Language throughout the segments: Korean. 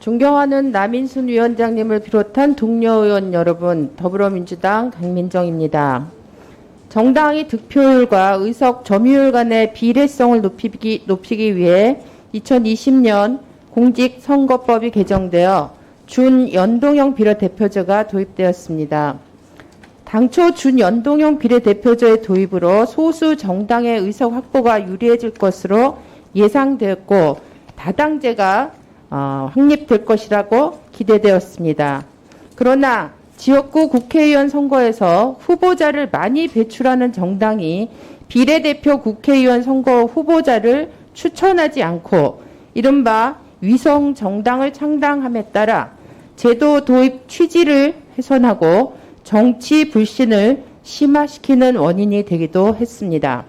존경하는 남인순 위원장님을 비롯한 동료 의원 여러분, 더불어민주당 강민정입니다. 정당의 득표율과 의석 점유율 간의 비례성을 높이기, 높이기 위해 2020년 공직선거법이 개정되어 준연동형 비례대표제가 도입되었습니다. 당초 준연동형 비례대표제의 도입으로 소수 정당의 의석 확보가 유리해질 것으로 예상되었고 다당제가 어, 확립될 것이라고 기대되었습니다. 그러나 지역구 국회의원 선거에서 후보자를 많이 배출하는 정당이 비례대표 국회의원 선거 후보자를 추천하지 않고 이른바 위성 정당을 창당함에 따라 제도 도입 취지를 훼손하고 정치 불신을 심화시키는 원인이 되기도 했습니다.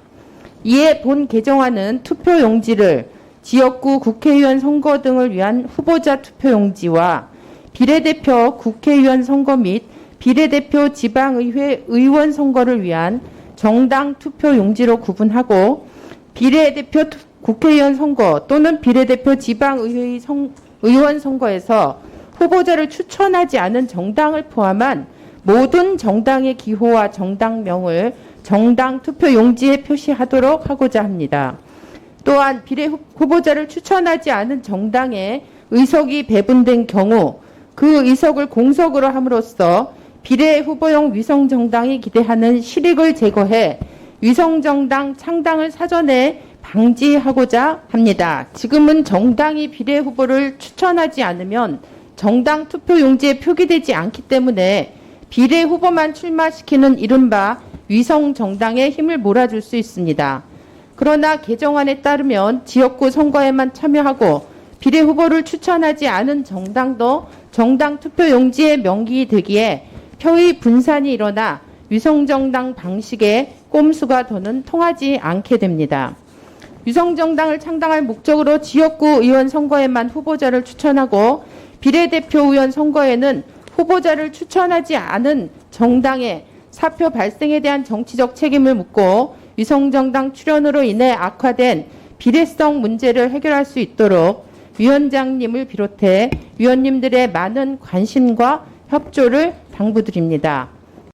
이에 본 개정안은 투표 용지를 지역구 국회의원 선거 등을 위한 후보자 투표 용지와 비례대표 국회의원 선거 및 비례대표 지방의회 의원 선거를 위한 정당 투표 용지로 구분하고 비례대표 투- 국회의원 선거 또는 비례대표 지방의회 선- 의원 선거에서 후보자를 추천하지 않은 정당을 포함한 모든 정당의 기호와 정당명을 정당 투표 용지에 표시하도록 하고자 합니다. 또한 비례 후- 후보자를 추천하지 않은 정당에 의석이 배분된 경우 그 의석을 공석으로 함으로써 비례 후보용 위성 정당이 기대하는 실익을 제거해 위성 정당 창당을 사전에 방지하고자 합니다. 지금은 정당이 비례 후보를 추천하지 않으면 정당 투표 용지에 표기되지 않기 때문에 비례 후보만 출마시키는 이른바 위성 정당에 힘을 몰아줄 수 있습니다. 그러나 개정안에 따르면 지역구 선거에만 참여하고 비례 후보를 추천하지 않은 정당도 정당 투표 용지에 명기되기에 표의 분산이 일어나 위성정당 방식의 꼼수가 더는 통하지 않게 됩니다. 위성정당을 창당할 목적으로 지역구 의원 선거에만 후보자를 추천하고 비례대표 의원 선거에는 후보자를 추천하지 않은 정당의 사표 발생에 대한 정치적 책임을 묻고 위성정당 출연으로 인해 악화된 비례성 문제를 해결할 수 있도록 위원장님을 비롯해 위원님들의 많은 관심과 협조를 당부드립니다.